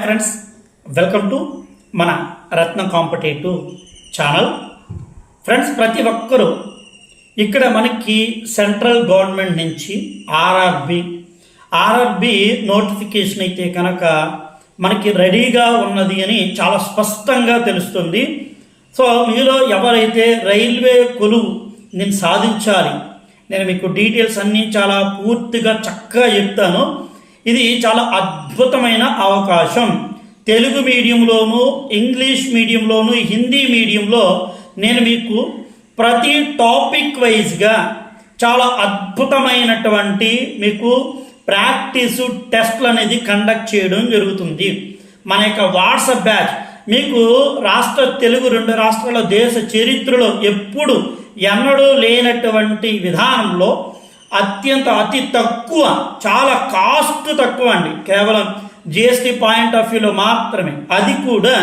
Friends welcome to మన రత్న competitive channel. Friends ప్రతి ఒక్కరూ ఇక్కడ మనకి సెంట్రల్ గవర్నమెంట్ నుంచి ఆర్ఆర్బి ఆర్ఆర్బి నోటిఫికేషన్ అయితే కనుక మనకి రెడీగా ఉన్నది అని చాలా స్పష్టంగా తెలుస్తుంది. సో మీలో ఎవరైతే రైల్వే కొలువు నేను సాధించాలి నేను మీకు డీటెయిల్స్ అన్నీ చాలా పూర్తిగా చక్కగా చెప్తాను. ఇది చాలా అద్భుతమైన అవకాశం. తెలుగు మీడియంలోను ఇంగ్లీష్ మీడియంలోను హిందీ మీడియంలో నేను మీకు ప్రతి టాపిక్ వైజ్గా చాలా అద్భుతమైనటువంటి మీకు ప్రాక్టీసు టెస్ట్లు అనేది కండక్ట్ చేయడం జరుగుతుంది. మన యొక్క వాట్సాప్ బ్యాచ్ మీకు రాష్ట్ర తెలుగు రెండు రాష్ట్రాల దేశ చరిత్రలో ఎప్పుడు ఎన్నడూ లేనటువంటి విధానంలో అత్యంత అతి తక్కువ చాలా కాస్ట్ తక్కువ అండి. కేవలం జిఎస్టి పాయింట్ ఆఫ్ వ్యూలో మాత్రమే. అది కూడా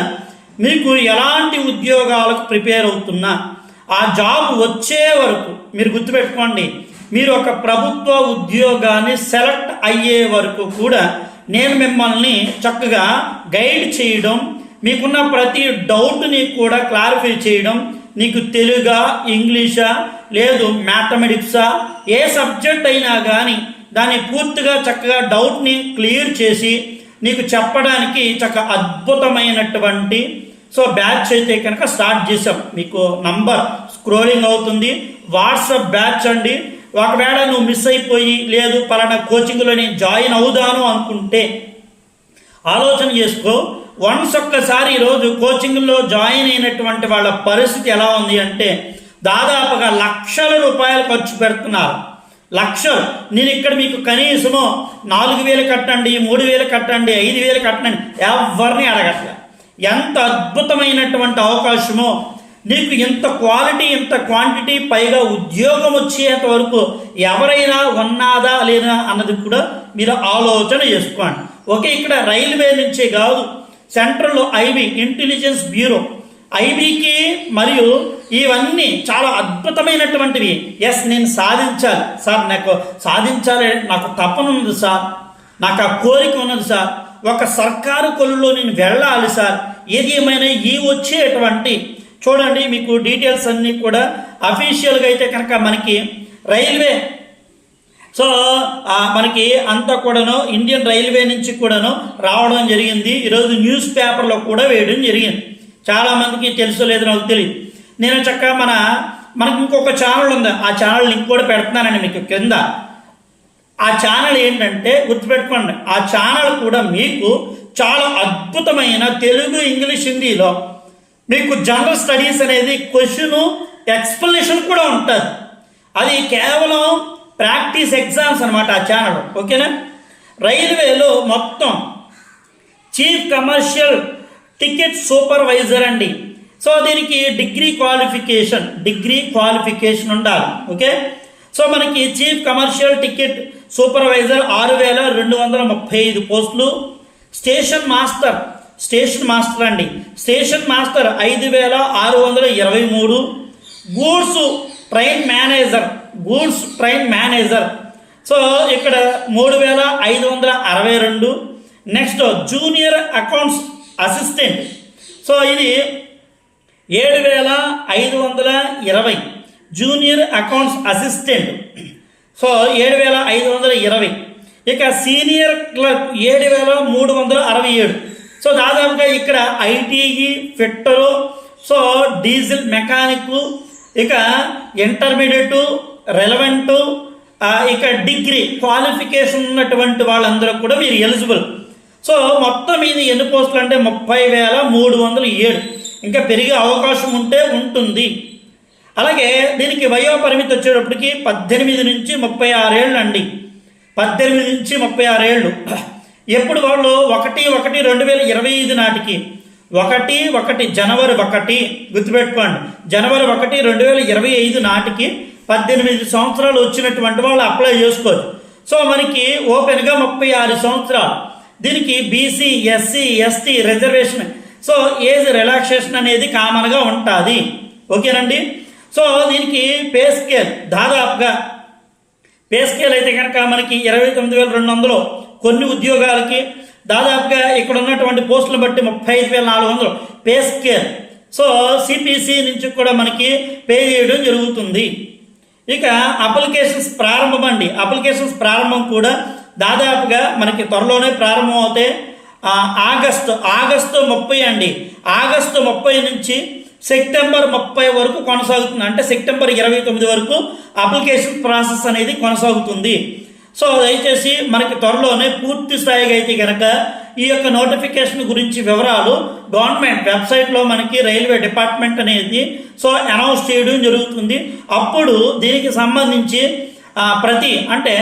మీకు ఎలాంటి ఉద్యోగాలకు ప్రిపేర్ అవుతున్నా ఆ జాబ్ వచ్చే వరకు మీరు గుర్తుపెట్టుకోండి మీరు ఒక ప్రభుత్వ ఉద్యోగాన్ని సెలెక్ట్ అయ్యే వరకు కూడా నేను మిమ్మల్ని చక్కగా గైడ్ చేయడం మీకున్న ప్రతి డౌట్ని కూడా క్లారిఫై చేయడం నీకు తెలుగా ఇంగ్లీషా లేదు మ్యాథమెటిక్సా ఏ సబ్జెక్ట్ అయినా కానీ దాన్ని పూర్తిగా చక్కగా డౌట్ని క్లియర్ చేసి నీకు చెప్పడానికి చక్క అద్భుతమైనటువంటి సో బ్యాచ్ అయితే కనుక స్టార్ట్ చేసాం మీకు నంబర్ స్క్రోలింగ్ అవుతుంది. వాట్సాప్ బ్యాచ్ అండి. ఒకవేళ నువ్వు మిస్ అయిపోయి లేదు పలానా కోచింగ్లో నేను జాయిన్ అవుదాను అనుకుంటే ఆలోచన చేసుకో. వన్స్ ఒక్కసారి ఈరోజు కోచింగ్లో జాయిన్ అయినటువంటి వాళ్ళ పరిస్థితి ఎలా ఉంది అంటే దాదాపుగా లక్షల రూపాయలు ఖర్చు పెడుతున్నారు. లక్షలు. నేను ఇక్కడ మీకు కనీసము నాలుగు వేలు కట్టండి మూడు వేలు కట్టండి ఐదు వేలు కట్టండి ఎవరిని అడగట్లే ఎంత అద్భుతమైనటువంటి అవకాశమో. నీకు ఇంత క్వాలిటీ ఇంత క్వాంటిటీ పైగా ఉద్యోగం వచ్చేంత వరకు ఎవరైనా ఉన్నాదా లేదా అన్నది కూడా మీరు ఆలోచన చేసుకోండి. ఓకే ఇక్కడ రైల్వే నుంచే కాదు సెంట్రల్లో ఐబీ ఇంటెలిజెన్స్ బ్యూరో. ఐబీకి మరియు ఇవన్నీ చాలా అద్భుతమైనటువంటివి. ఎస్ నేను సాధించాలి. సార్ నాకు సాధించాలి నాకు తపన ఉంది సార్. నాకు ఆ కోరిక ఉన్నది సార్. ఒక సర్కారు కొలులో నేను వెళ్ళాలి సార్. ఏది ఏమైనా ఈ వచ్చేటువంటి చూడండి మీకు డీటెయిల్స్ అన్నీ కూడా అఫీషియల్గా అయితే కనుక మనకి రైల్వే సో మనకి అంతా కూడాను ఇండియన్ రైల్వే నుంచి కూడాను రావడం జరిగింది. ఈరోజు న్యూస్ పేపర్లో కూడా వేయడం జరిగింది. చాలామందికి తెలుసు లేదు నాకు తెలియదు నేను చక్కగా మన మనకి ఇంకొక ఛానల్ ఉంది. ఆ ఛానల్ లింక్ కూడా పెడుతున్నానండి మీకు కింద ఆ ఛానల్ ఏంటంటే గుర్తుపెట్టుకోండి. ఆ ఛానల్ కూడా మీకు చాలా అద్భుతమైన తెలుగు ఇంగ్లీష్ హిందీలో మీకు జనరల్ స్టడీస్ అనేది క్వశ్చను ఎక్స్ప్లెనేషన్ కూడా ఉంటుంది. అది కేవలం ప్రాక్టీస్ ఎగ్జామ్స్ అనమాట ఆ ఛానల్ ఓకేనా? రైల్వేలో మొత్తం చీఫ్ కమర్షియల్ టికెట్ సూపర్వైజర్ అండి. సో దీనికి డిగ్రీ క్వాలిఫికేషన్ డిగ్రీ క్వాలిఫికేషన్ ఉండాలి. ఓకే? సో మనకి చీఫ్ కమర్షియల్ టికెట్ సూపర్వైజర్ ఆరు వేల రెండు వందల ముప్పై ఐదు పోస్టులు. స్టేషన్ మాస్టర్ స్టేషన్ మాస్టర్ అండి. స్టేషన్ మాస్టర్ ఐదు వేల ఆరు వందల ఇరవై మూడు. Goods train manager goods train manager. So ఇక్కడ మూడు వేల ఐదు వందల అరవై రెండు. Next junior accounts assistant. So ఇది ఏడు వేల ఐదు వందల ఇరవై. Junior accounts assistant. సో ఏడు వేల ఐదు వందల ఇరవై. ఇక సీనియర్ క్లర్క్ ఏడు వేల మూడు వందల అరవై ఏడు. సో దాదాపుగా ఇక్కడ ITI fitter so diesel mechanic ఇక ఇంటర్మీడియట్ రెలవెంటు ఇక డిగ్రీ క్వాలిఫికేషన్ ఉన్నటువంటి వాళ్ళందరూ కూడా మీరు ఎలిజిబుల్ సో మొత్తం ఇది ఎన్ని పోస్టులు అంటే ముప్పై వేల మూడు వందల ఏడు. ఇంకా పెరిగే అవకాశం ఉంటే ఉంటుంది. అలాగే దీనికి వయో పరిమితి వచ్చేటప్పటికి పద్దెనిమిది నుంచి ముప్పై ఆరేళ్ళు అండి. పద్దెనిమిది నుంచి ముప్పై ఆరేళ్ళు ఎప్పుడు వాళ్ళు ఒకటి ఒకటి రెండు వేల ఇరవై ఐదు నాటికి ఒకటి ఒకటి జనవరి ఒకటి గుర్తుపెట్టుకోండి. జనవరి ఒకటి రెండు వేల ఇరవై ఐదు నాటికి పద్దెనిమిది సంవత్సరాలు వచ్చినటువంటి వాళ్ళు అప్లై చేసుకోవచ్చు. సో మనకి ఓపెన్గా ముప్పై ఆరు సంవత్సరాలు. దీనికి BC SC ST reservation so age relaxation అనేది కామన్గా ఉంటుంది. ఓకేనండి? సో దీనికి పే స్కేల్ దాదాపుగా పే స్కేల్ అయితే కనుక మనకి ఇరవై తొమ్మిది వేల రెండు వందలు. కొన్ని ఉద్యోగాలకి దాదాపుగా ఇక్కడ ఉన్నటువంటి పోస్టులు బట్టి ముప్పై ఐదు వేల నాలుగు వందలు. Pay scale. సో సిపిసి నుంచి కూడా మనకి పే చేయడం జరుగుతుంది. ఇక అప్లికేషన్స్ ప్రారంభం అండి అప్లికేషన్స్ ప్రారంభం కూడా దాదాపుగా మనకి త్వరలోనే ప్రారంభం అవుతాయి. ఆగస్టు ఆగస్టు ముప్పై అండి. ఆగస్టు ముప్పై నుంచి సెప్టెంబర్ ముప్పై వరకు కొనసాగుతుంది. అంటే సెప్టెంబర్ ఇరవై తొమ్మిది వరకు అప్లికేషన్ ప్రాసెస్ అనేది కొనసాగుతుంది. సో దయచేసి మనకి త్వరలోనే పూర్తి స్థాయిగా అయితే కనుక ఈ యొక్క నోటిఫికేషన్ గురించి వివరాలు గవర్నమెంట్ వెబ్సైట్లో మనకి రైల్వే డిపార్ట్మెంట్ అనేది సో అనౌన్స్ చేయడం జరుగుతుంది. అప్పుడు దీనికి సంబంధించి ప్రతి అంటే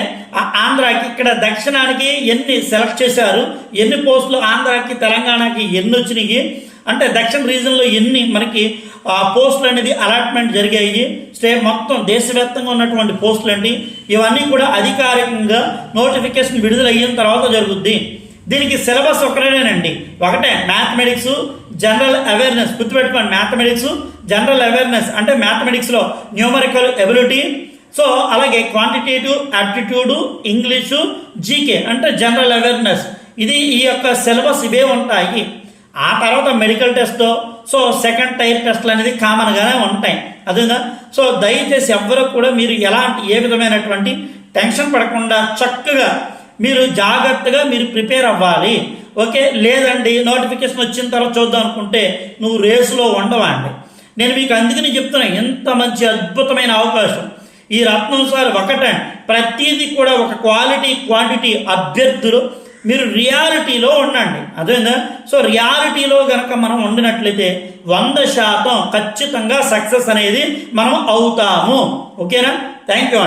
ఆంధ్రాకి ఇక్కడ దక్షిణానికి ఎన్ని సెలెక్ట్ చేశారు ఎన్ని పోస్టులు ఆంధ్రాకి తెలంగాణకి ఎన్ని వచ్చినాయి అంటే దక్షిణ రీజన్లో ఎన్ని మనకి ఆ, పోస్టులు అనేది అలాట్మెంట్ జరిగాయి. స్టే మొత్తం దేశవ్యాప్తంగా ఉన్నటువంటి పోస్టులు అండి. ఇవన్నీ కూడా అధికారికంగా నోటిఫికేషన్ విడుదల అయిన తర్వాత జరుగుద్ది. దీనికి సిలబస్ ఒకటేనండి. ఒకటే మ్యాథమెటిక్స్ జనరల్ అవేర్నెస్ గుర్తుపెట్టుకోండి మ్యాథమెటిక్స్ జనరల్ అవేర్నెస్ అంటే మ్యాథమెటిక్స్లో న్యూమరికల్ ఎబిలిటీ సో అలాగే క్వాంటిటేటివ్ యాప్టిట్యూడ్ ఇంగ్లీషు జీకే అంటే జనరల్ అవేర్నెస్ ఇది ఈ యొక్క సిలబస్ ఇవే ఉంటాయి. ఆ తర్వాత medical test so second tier టెస్ట్లు అనేది కామన్గానే ఉంటాయి. అదేనా సో దయచేసి ఎవ్వరూ కూడా మీరు ఎలాంటి ఏ విధమైనటువంటి టెన్షన్ పడకుండా చక్కగా మీరు జాగ్రత్తగా మీరు ప్రిపేర్ అవ్వాలి. ఓకే? లేదండి నోటిఫికేషన్ వచ్చిన తర్వాత చూద్దాం అనుకుంటే నువ్వు రేసులో ఉండవండి నేను మీకు అందుకని చెప్తున్నా ఎంత మంచి అద్భుతమైన అవకాశం. ఈ రత్నం సార్ ఒకటే ప్రతిదీ కూడా ఒక క్వాలిటీ క్వాంటిటీ అభ్యర్థులు మీరు రియాలిటీలో ఉండండి. అదేందా సో రియాలిటీలో గనక మనం ఉండినట్లయితే వంద శాతం ఖచ్చితంగా సక్సెస్ అనేది మనం అవుతాము. ఓకేనా? Thank you